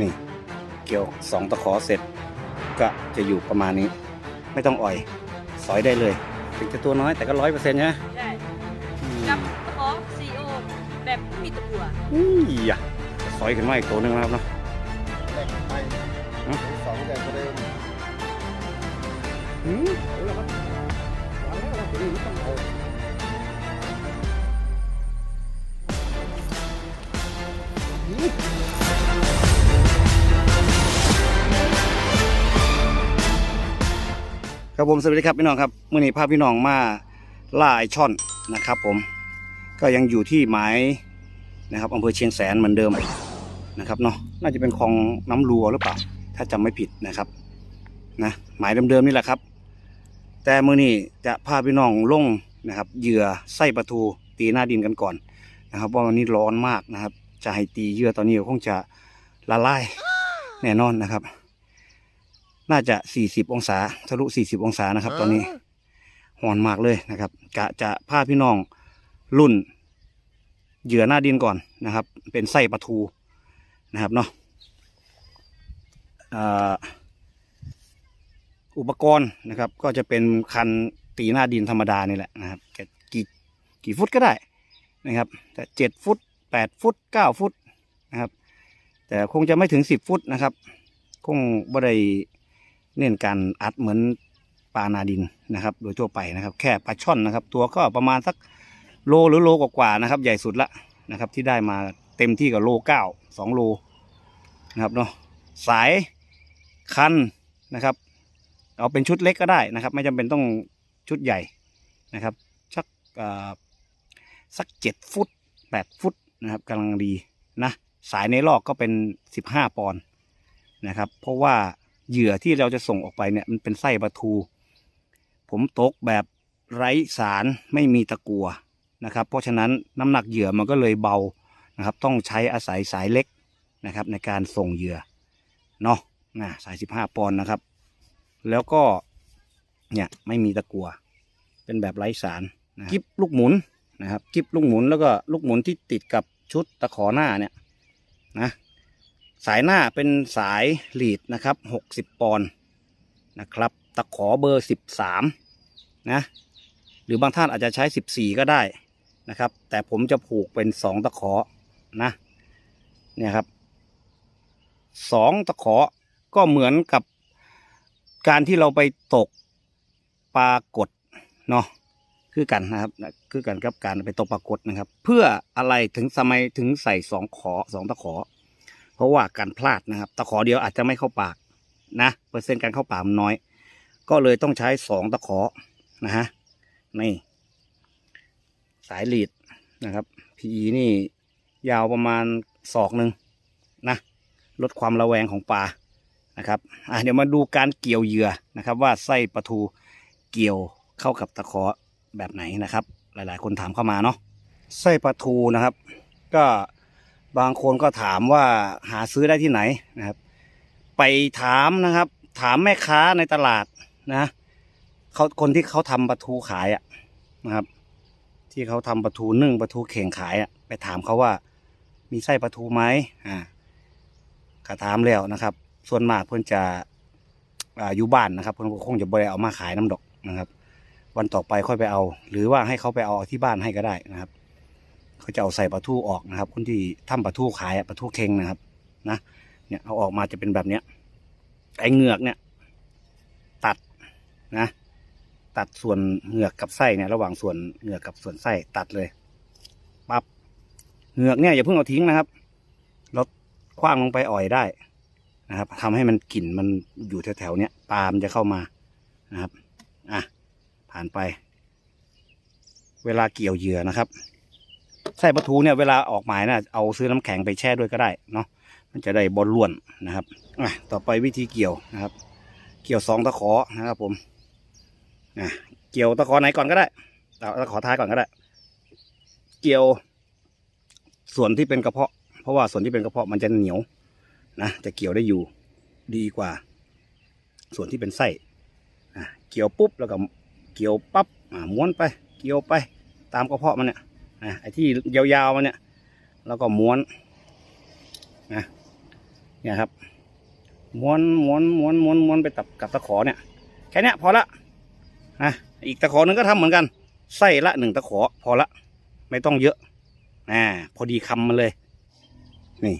นี่ เกี่ยวสองตะขอเสร็จ ก็จะอยู่ประมาณนี้ ไม่ต้องอ่อย สอยได้เลย ถึงจะตัวน้อยแต่ก็ร้อยเปอร์เซ็นต์นะใช่กับตะขอซีโอแบบไม่มีตะกัวอุ้ยอะสอยขึ้นมาอีกตัวหนึ่งนะครับเนาะแรกไปอืมสองแรกก็ได้อืมเอาละครับเอาแล้วเอาตัวนี้ต้องเอา ครับผมสวัสดีครับพี่น้องครับเมื่อนี้พาพี่น้องมาล่าไอช่อนนะครับผมก็ยังอยู่ที่หมายนะครับอำเภอเชียงแสนเหมือนเดิมนะครับเนาะน่าจะเป็นคลองน้ำรัวหรือเปล่า ถ้าจำไม่ผิดนะครับนะหมายเดิมๆนี่แหละครับ แต่เมื่อนี้จะพาพี่น้องลงนะครับเหยื่อไส้ปลาทูตีหน้าดินกันก่อนนะครับเพราวันนี้ร้อนมากนะครับ จะให้ตีเหยื่อตอนนี้ก็คงจะละลายแน่นอนนะครับ น่าจะ40องศาทะลุ40องศานะครับ ตอนนี้ร้อนมากเลยนะครับ กะจะพาพี่น้องรุ่น เหยื่อหน้าดินก่อนนะครับ เป็นไส้ปลาทูนะครับเนาะอ่าอุปกรณ์นะครับ ก็จะเป็นคันตีหน้าดินธรรมดานี่แหละนะครับแกกี่กี่ฟุตก็ได้นะครับ แต่เจ็ดฟุตแปดฟุตเก้าฟุตนะครับ แต่คงจะไม่ถึงสิบฟุตนะครับ คงบ่ได้ เน้นการอัดเหมือนปลานาดินนะครับ โดยทั่วไปนะครับ แค่ปลาช่อนนะครับ ตัวก็ประมาณสักโลหรือโลกว่าๆนะครับ ใหญ่สุดละนะครับ ที่ได้มาเต็มที่กับโลเก้าสองโลนะครับเนาะสายคันนะครับ เอาเป็นชุดเล็กก็ได้นะครับ ไม่จำเป็นต้องชุดใหญ่นะครับสักสักเจ็ดฟุตแปดฟุตนะครับกำลังดีนะสายในลอกก็เป็นสิบห้าปอนด์นะครับ เพราะว่า เหยื่อที่เราจะส่งออกไปเนี่ยมันเป็นไส้ปลาทู ผมตกแบบไร้สารไม่มีตะกัวนะครับ เพราะฉะนั้นน้ำหนักเหยื่อมันก็เลยเบานะครับ ต้องใช้อาศัยสายเล็กนะครับ ในการส่งเหยื่อเนาะนะสายสิบห้าปอนด์นะครับ แล้วก็เนี่ยไม่มีตะกัว เป็นแบบไร้สารนะกิบลูกหมุนนะครับกิบลูกหมุนแล้วก็ลูกหมุนที่ติดกับชุดตะขอหน้าเนี่ยนะ สายหน้าเป็นสายลีดนะครับหกสิบปอนด์นะครับ ตะขอเบอร์สิบสามนะหรือบางท่านอาจจะใช้สิบสี่ก็ได้นะครับ แต่ผมจะผูกเป็นสองตะขอนะเนี่ยครับสองตะขอก็เหมือนกับการที่เราไปตกปลากดเนาะคือกันนะครับคือกันกับการไปตกปลากดนะครับ เพื่ออะไรถึงสมัยถึงใส่สองขอสองตะขอ เพราะว่าการพลาดนะครับ ตะขอเดียวอาจจะไม่เข้าปากนะเปอร์เซ็นต์การเข้าปากมันน้อย ก็เลยต้องใช้สองตะขอนะฮะนี่ สายลีดนะครับ PE นี่ยาวประมาณศอกหนึ่งนะลดความระแวงของปลานะครับอะเดี๋ยวมาดูการเกี่ยวเหยื่อนะครับ ว่าไส้ปลาทูเกี่ยวเข้ากับตะขอแบบไหนนะครับ หลายๆ คนถามเข้ามาเนาะไส้ปลาทูนะครับ ก็ บางคนก็ถามว่าหาซื้อได้ที่ไหนนะครับ ไปถามนะครับ ถามแม่ค้าในตลาดนะเขาคนที่เขาทำปลาทูขายอะนะครับ ที่เขาทำปลาทูนึ่งปลาทูเข่งขายอะไปถามเขาว่า มีไส้ปลาทูไหมอ่าก็ถามแล้วนะครับ ส่วนมากเพิ่อนจะอ่าอยู่บ้านนะครับเพิ่นคงจะบ่ได้เอามาขายน้ำดอกนะครับ วันต่อไปค่อยไปเอา หรือว่าให้เขาไปเอาที่บ้านให้ก็ได้นะครับ เขาจะเอาใส่ปลาทูออกนะครับ คนที่ทำปลาทูขายปลาทูเค็งนะครับ นะเนี่ยเอาออกมาจะเป็นแบบเนี้ยไอเหงือกเนี่ย ตัดนะ ตัดส่วนเหงือกกับไส้เนี่ย ระหว่างส่วนเหงือกกับส่วนไส้ตัดเลยปั๊บเหงือกเนี่ยอย่าเพิ่งเอาทิ้งนะครับเราคว้างลงไปอ่อยได้นะครับทำให้มันกลิ่นมันอยู่แถวๆเนี้ยปลามันจะเข้ามานะครับ อะผ่านไป เวลาเกี่ยวเหยื่อนะครับ ไส้ปลาทูเนี่ยเวลาออกหมายนะเอาซื้อน้ำแข็งไปแช่ด้วยก็ได้เนาะมันจะได้บอลล้วนนะครับอะต่อไปวิธีเกี่ยวนะครับ เกี่ยวสองตะขอนะครับผมอะเกี่ยวตะขอไหนก่อนก็ได้เอาตะขอท้ายก่อนก็ได้ เกี่ยวส่วนที่เป็นกระเพาะ เพราะว่าส่วนที่เป็นกระเพาะมันจะเหนียวนะจะเกี่ยวได้อยู่ดีกว่า ส่วนที่เป็นไส้อะเกี่ยวปุ๊บแล้วก็เกี่ยวปั๊บอ่าม้วนไป เกี่ยวไป ตามกระเพาะมันเนี่ย อะไอ้ที่ยาวๆมันเนี่ย แล้วก็ม้วนนะเนี่ยครับ ม้วนม้วนม้วนม้วนม้วนไปตับกับตะขอเนี่ย แค่เนี้ยพอละนะอีกตะขอหนึ่งก็ทำเหมือนกันไส้ละหนึ่งตะขอพอละ ไม่ต้องเยอะอ่าพอดีคำมันเลย นี่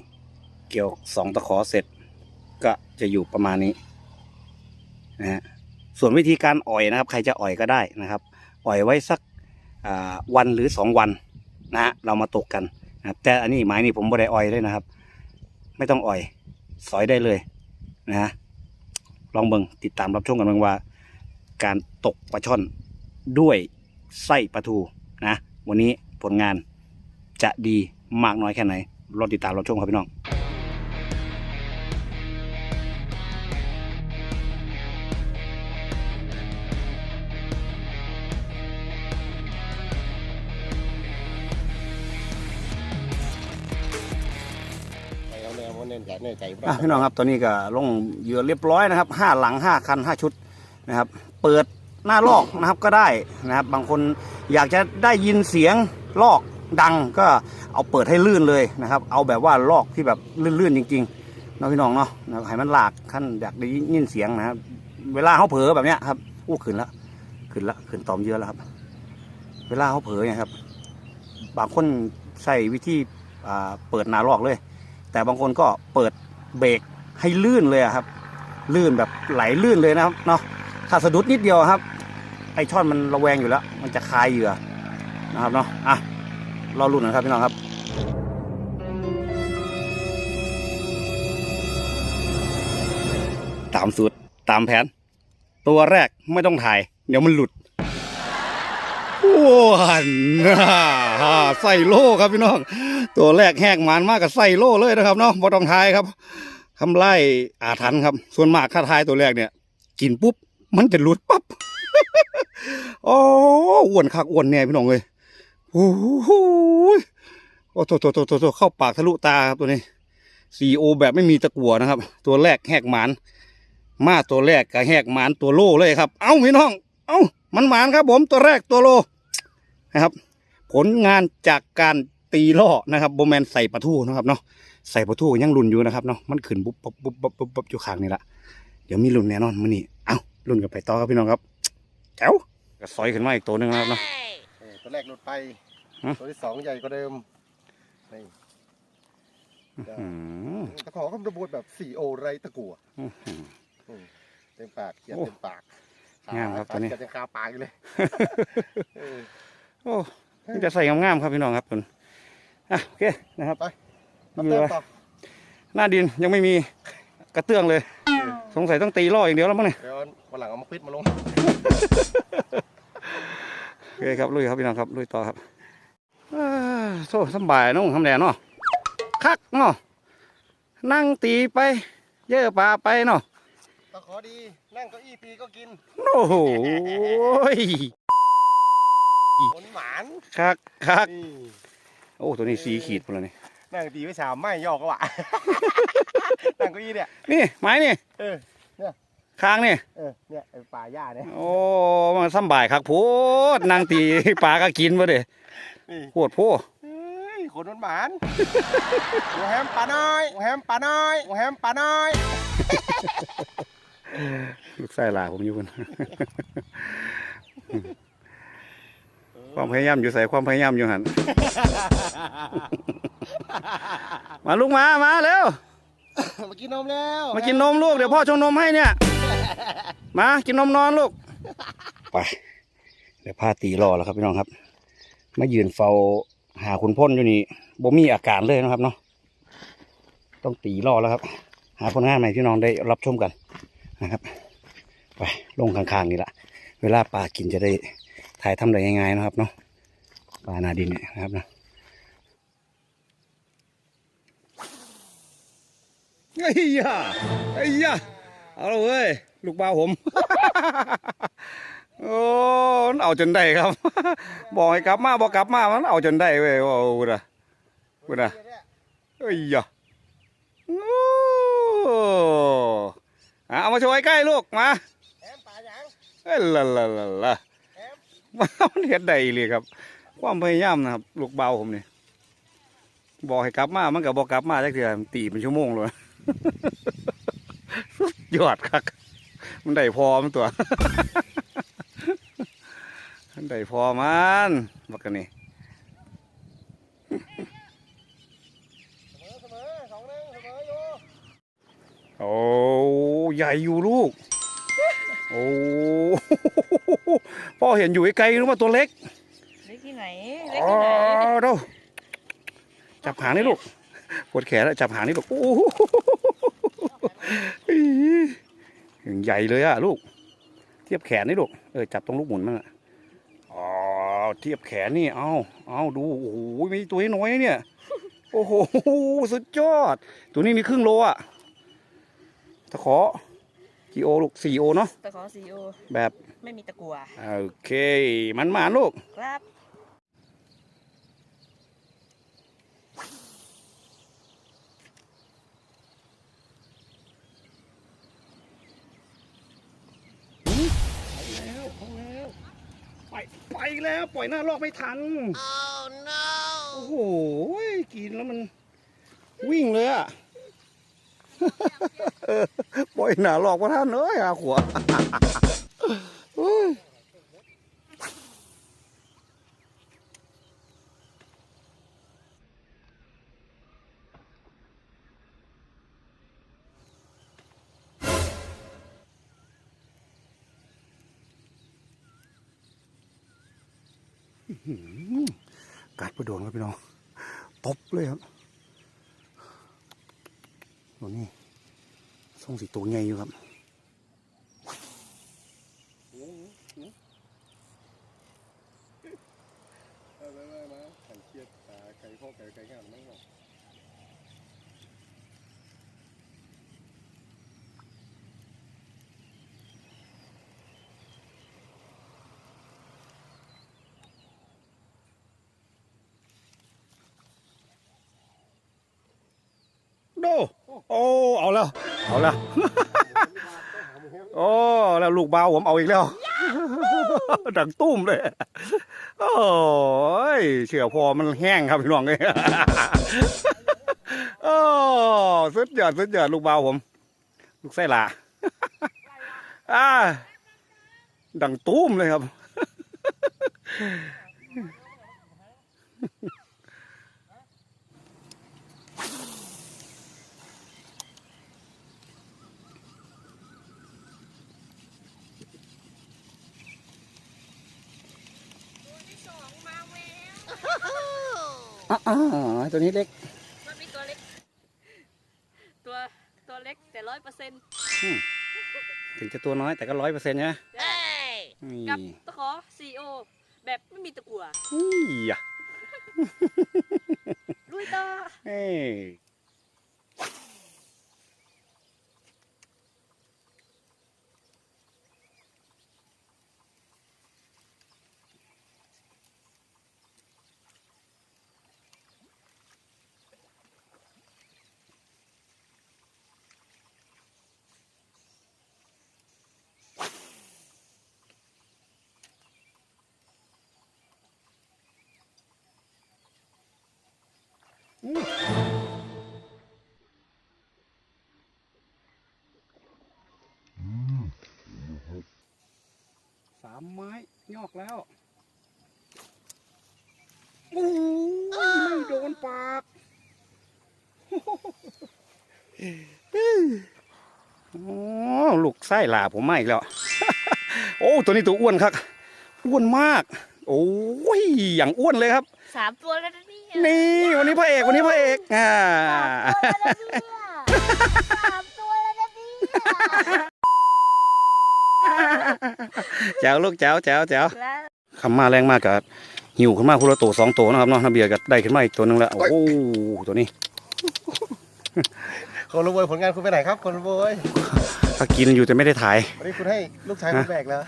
เกี่ยวสองตะขอเสร็จ ก็จะอยู่ประมาณนี้นะฮะส่วนวิธีการอ่อยนะครับ ใครจะอ่อยก็ได้นะครับ อ่อยไว้สักวันหรือสองวัน นะฮะเรามาตกกันนะครับแต่อันนี้ไม้นี่ผมบ่ได้อ่อยเลยนะครับ ไม่ต้องอ่อย สอยได้เลยนะฮะลองเบิ่งติดตามรับชมกันเบิ่งว่า การตกปลาช่อนด้วยไส้ปลาทูนะ วันนี้ผลงานจะดีมากน้อยแค่ไหนรอติดตามรับชมครับพี่น้อง นใจเน้นใจอะพี่น้องครับตัวนี้ก็ลงเหยื่อเรียบร้อยนะครับห้าหลังห้าคันห้าชุดนะครับ เปิดหน้าลอกนะครับก็ได้นะครับ บางคนอยากจะได้ยินเสียงลอกดังก็เอาเปิดให้ลื่นเลยนะครับ เอาแบบว่าลอกที่แบบลื่นๆจริงๆเนาะพี่น้องเนาะนะให้มันหลากขั้นอยากได้ยินเสียงนะครับ เวลาเขาเผลอแบบเนี้ยครับอู้ขึ้นละขึ้นละขึ้นตอมเยอะแล้วครับ เวลาเขาเผลอเนี่ยครับ บางคนใส่วิธีเปิดหนาลอกเลย แต่บางคนก็เปิดเบรกให้ลื่นเลยครับ ลื่นแบบไหลลื่นเลยนะครับเนาะถ้าสะดุดนิดเดียวครับ ไอช่อนมันระแวงอยู่แล้ว มันจะคายเหยื่อนะครับเนาะอะรอรุ่นนะครับพี่น้องครับตามสูตรตามแผน ตัวแรกไม่ต้องถ่าย เดี๋ยวมันหลุดว้านอ่าใส่โลครับพี่น้อง ตัวแรกแหกหมันมากกับใส่โล่เลยนะครับเนาะบ่ต้องทายครับทำไล่อาถรรพ์ครับ ส่วนมากถ้าทายตัวแรกเนี่ย กินปุ๊บ มันจะหลุดปั๊บโอ้อ้วนคักอ้วนแน่พี่น้องเลยโอ้โหโอ้โตโตโตโตเข้าปากทะลุตาครับตัวนี้ซีโอแบบไม่มีตะกั่วนะครับ ตัวแรกแหกหมันมาตัวแรกกับแหกหมันตัวโล่เลยครับ เอ้าพี่น้อง เอ้ามันหมานครับ ผมตัวแรกตัวโลนะครับ ผลงานจากการ ตีล่อนะครับโบแมนใส่ปลาทูนะครับเนาะใส่ปลาทูยังรุนอยู่นะครับเนาะมันขึ้นปุ๊บปุ๊บปุ๊บปุ๊บปุ๊บปุ๊บอยู่ข้างนี่ละเดี๋ยวมีรุนแน่นอนมื้อนี้เอ้ารุนกับไปต่อครับพี่น้องครับแจ๋วก็ซอยขึ้นมาอีกตัวหนึงนะครับเนาะเออตัวแรกหลุดไปฮะตัวที่สองใหญ่กว่าเดิมนี่อืมตะขอก็ระบุแบบสี่โอไรตะกั่วอื้อหืออืมเต็มปากเขียนโอ้เต็มปากงามครับตัวนี้เขียนเต็มคาปากอยู่เลยเออโอ้มันจะใส่งามๆครับพี่น้องครับคุณ อะโอเคนะครับมาเหยื่เติอมต่อหน้าดินยังไม่มีกระเตื้องเลย สงสัยต้องตีล่ออย่างเดียวแล้วมั้งเนี่ยเดี๋ยววันหลังเอามาควิดมาลงโอเคครับลุยครับพี่น้องครับลุยต่อครับอ่าโซ่สำบายเน้องทำแดนเนาะคักเนาะนั่งตีไป เยอะปลาไปเนาะตะขอดีนั่งเก้าอี้ปีก็กิน โอ้โหยผลหมานคักคักนี่ โอ้ตัวนี้สีขีดหมดเลยนี่นั่งตีไว้สามไม่ยอกก็ว่ะนั่งเก้าอี้เนี่ย นี่ไม้นี่เออค้างนี่เออเนี่ยไอ้ป่าหญ้าเนี่ยโอ้มันสำบายคักโพดนั่งตี ปลาก็กินมาเด้นี่โคตรโพเฮ้ยขนมันหมานหัวแฮมปลาน้อยหัวแฮมปลาน้อยหัวแฮมปลาน้อยลูกไส้ลาผมอยู่คน ความพยายามอยู่ใส่ความพยายามอยู่หัน มาลูกมา มาเร็ว มากินนมแล้วมากินนมลูกเดี๋ยวพ่อชงนมให้เนี่ย มากินนมนอนลูก ไป เดี๋ยวพาตีรอแล้วครับพี่น้องครับ มายืนเฝ้าหาคุณพ่นอยู่นี่บ่มีอาการเลยนะครับเนาะ ต้องตีรอแล้วครับ หาผลงานใหม่พี่น้องได้รับชมกันนะครับ ไปลงข้างๆนี่ละ เวลาปลากินจะได้ ถ่ายทำได้ง่ายๆนะครับเนาะปลานาดินเนี่ยนะครับนะไอ้ยาไอ้ยาเอาละเว้ยลูกบ้าวผม โอ้มันเอาจนได้ครับ บอกให้กลับมาบอกกลับมามันเอาจนได้เว้ยโอ้โหนะกูนะเอ้ยยะโอ้อะเอามาโชว์ใกล้ๆลูกมาแฮมปลาหยังเอ้ยละละละละแฮ มันเห็นได้เลยครับ ความพยายามนะครับ ลูกเบาผมเนี่ยบอกให้กลับมา มันก็บบอกกลับมาจักเถื่อตีเป็นชั่วโมงเลยยอดครับมันได้พอมันตัว มันได้พอมันบักกันนี่โอ้ใหญ่อยู่ลูก โอ้ พ่อเห็นอยู่ไกลๆรู้ว่าตัวเล็กเล็กที่ไหนเล็กอ๋อที่ไหนเด้าจับหางนี่ลูกปวดแขนแล้วจับหางนี่ลูกโอ้โหอย่างใหญ่เลยอะลูก เทียบแขนนี่ลูกเออจับตรงลูกหมุนมันอะอ๋อเทียบแขนนี่เอาเอาดูโอ้โหมีตัวน้อยๆนะเนี่ย โอ้โหสุดยอด ตัวนี้มีครึ่งโลอะตะขอ กี่โอลูกสี่โอเนาะตะขอซีโอแบบไม่มีตะกัวโอเค มันมาลูก ครับแล้วเอาแล้วไปไปแล้ว ปล่อยหน้าลอกไม่ทัน oh, no. โอ้โห กินแล้วมันวิ่งเลยอะเออปล่อ ยหน้าลอกว่าท่านเอ้ยอาขวาอ้ยกัดไปโดนครับพี่น้องตบเลยครับตัวนี้ส่งสีตัวใหญ่อยู่ครับ เอาไปมา มาไก่เชียดตาไก่พ่อไก่ไก่งามนั่งหรอกโดโอ้เอาแล้วเอาแล้วโอ้ แล้วลูกเบาวผมเอาอีกแล้ว ดังตุ้มเลย โอ้ยเชื่อพอมันแห้งครับพี่น้องเลยโอ้สุดยอดสุดยอดลูกเบาผม ลูกไส้หลาอ่าดังตุ้มเลยครับ อ่าตัวนี้เล็ก มันมีตัวเล็ก ตัวตัวเล็กแต่ร้อยเปอร์เซ็นต์ถึงจะตัวน้อยแต่ก็ร้อยเปอร์เซ็นต์นะนี่กับตะขอซีโอแบบไม่มีตะกัวนี่อะลุยต่อเอ้ยสามไม้ ยอกแล้วโอ้ยไม่โดนปากโอ้ลูกไส้หลาผมมาอีกแล้ว โอ้ตัวนี้ตัวอ้วนครับอ้วนมาก โอ้ยอย่างอ้วนเลยครับสามตัวแล้วนะเนี่ยนี่วันนี้พระเอกวันนี้พระเอกอ่าสามตัวแล้วนะเนี่ยแจ๋วลูก แจ๋วแจ๋วแจ๋วแล้วคำมาแรงมากกับหิวขึ้นมาคุณละตัวสองตัวนะครับเนาะนาเบียร์ก็ได้ขึ้นมาอีกตัวหนึงแล้วโอ้โหตัวนี้คนรวยผลงานคุณไปไหนครับคนรวยถ้ากินอยู่แต่ไม่ได้ถ่ายวันนี้คุณให้ลูกชายคุณแบกแล้ว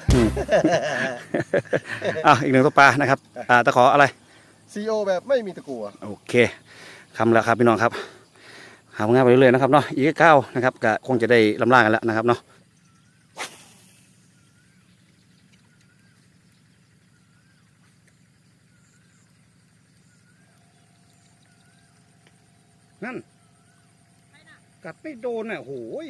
อะอีกหนึ่งตัวปลานะครับ อ่าตะขออะไรซีโอแบบไม่มีตะกัวโอเคคำแล้วครับพี่น้องครับหาผลงานไปเรื่อยๆนะครับเนาะอีกเก้านะครับก็คงจะได้ลำลากันแล้วนะครับเนาะ นั่น กัดไม่โดนอะโหย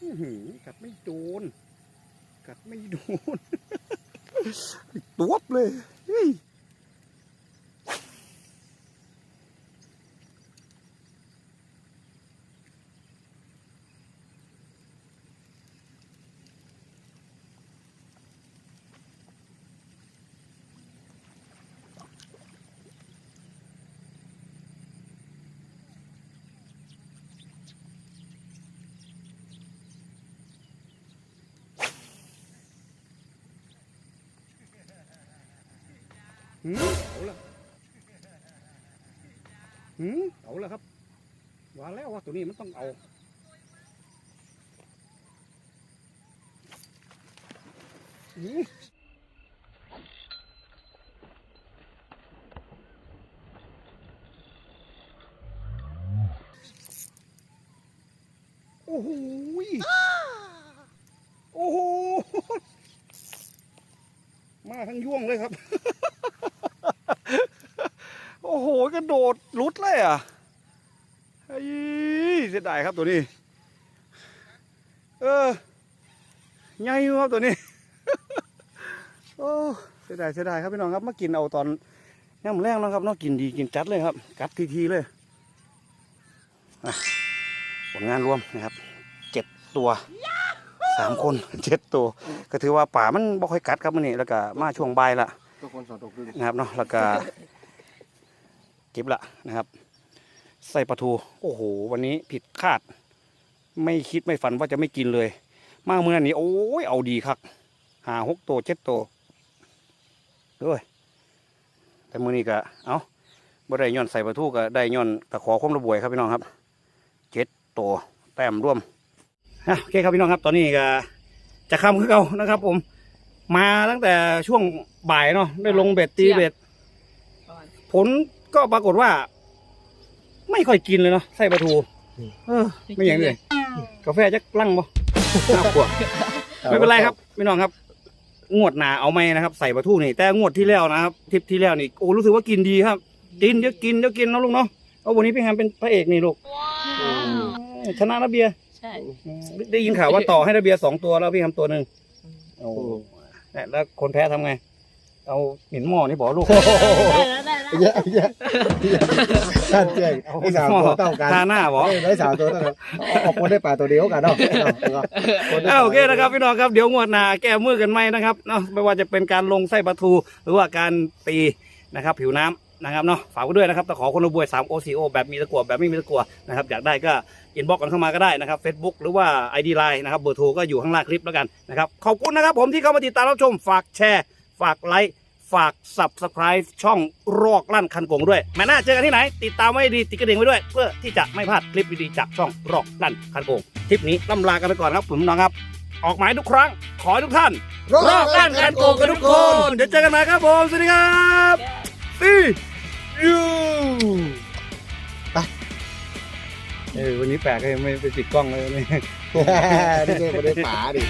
อื้อหือกัดไม่โดน กัดไม่โดนตัวเลย หืมเอาละหืมเอาละครับว่าแล้วว่าตัวนี้มันต้องเอาหืมโอ้โหโอ้โห มาทั้งย่วงเลยครับ โอ้ โหกระโดดหลุดเลยอะเฮ้ยเสียดายครับตัวนี้ เออใหญ่อยู่ครับตัวนี้ โอ้เสียดายเสียดายครับพี่น้องครับมากินเอาตอนย่ำแรงแล้วครับเนาะกินดีกินจัดเลยครับ กัดทีๆเลยอะผลงานรวมนะครับเจ็ดตัวสามคนเจ็ดตัว ก็ถือว่าป่ามันบ่ค่อยกัดครับมันนี่แล้วก็มาช่วงบ่ายละทุกคนสอนตกดูดินะครับเนาะแล้วก็ เก็บละนะครับ ใส่ปลาทู โอ้โห วันนี้ผิดคาด ไม่คิดไม่ฝันว่าจะไม่กินเลย มาเมื่อนี้ โอ้ยเอาดีครับหาหกตัวเจ็ดตัวด้วยแต่มื่อนี้ก็เอาบ่ได้ย้อนใส่ปลาทูก็ได้ย้อนตะขอความระบวยครับพี่น้องครับเจ็ดตัวแต้มร่วมอะโอเคครับพี่น้องครับ ตอนนี้ก็จะค่ำคือเก่านะครับ ผม มาตั้งแต่ช่วงบ่ายเนาะได้ลงเบ็ดตีเบ็ดผล ก็ปรากฏว่า ไม่ค่อยกินเลยเนาะไส้ปลาทูเออ ไม่อย่างเลยกาแฟจะลั่งบ่น่ากลัวไม่เป็นไรครับพี่น้องครับ งวดหนาเอาไหมนะครับ ใส่ปลาทูนี่แต่งวดที่แล้วนะครับทริปที่แล้วนี่โอ้รู้สึกว่ากินดีครับ กินเยอะกินเยอะกินเนาะลูกเนาะเอาวันนี้พี่แฮมเป็นพระเอกนี่ลูกว้าวชนะระเบียร์ใช่ได้ยินข่าวว่าต่อให้ระเบียร์สองตัวแล้วพี่แฮมตัวหนึ่งโอ้เนี่ยแล้วคนแพ้ทำไง เอาหมิ่นหม้อนี่บอกลูกได้แล้วได้แล้ว เยอะเยอะท่านเจ๊งไอ้สามตัวเท่ากันทาหน้าบอกไอ้สามตัวเท่ากันออกคนได้ป่าตัวเดียวกันเนาะอ่าโอเคนะครับพี่น้องครับเดี๋ยวงวดหน้าแก้มือกันไหมนะครับเนาะไม่ว่าจะเป็นการลงไส้ปลาทู หรือว่าการตีนะครับ ผิวน้ำนะครับเนาะฝากไว้ด้วยนะครับตะขอคนละบวย3 OCO แบบมีตะกั่วแบบไม่มีตะกั่วนะครับอยากได้ก็อินบ็อกกันเข้ามาก็ได้นะครับ Facebook หรือว่า ID Line นะครับเบอร์โทรก็อยู่ข้างล่างคลิปแล้วกันนะครับขอบคุณนะครับผมที่เข้ามาติดตามรับชมฝากแชร์ ฝากไลค์ ฝาก Subscribe ช่องรอกลั่นคันโกงด้วยแม่หน้าเจอกันที่ไหน ติดตามไว้ดีติดกระดิ่งไว้ด้วย เพื่อที่จะไม่พลาดคลิปดีๆจากช่องรอกลั่นคันโกงทริปนี้ล่ำลากันไปก่อนครับผมน้องครับ ออกหมายทุกครั้ง ขอให้ทุกท่านรอบด้านการโกงกันทุกคนเดี๋ยวเจอกันใหม่ครับผมสวัสดีครับซียูไปเออวันนี้แปลกเลยไม่ไปติดกล้องเลยวันนี้นี่ ไม่ได้ป่าดิ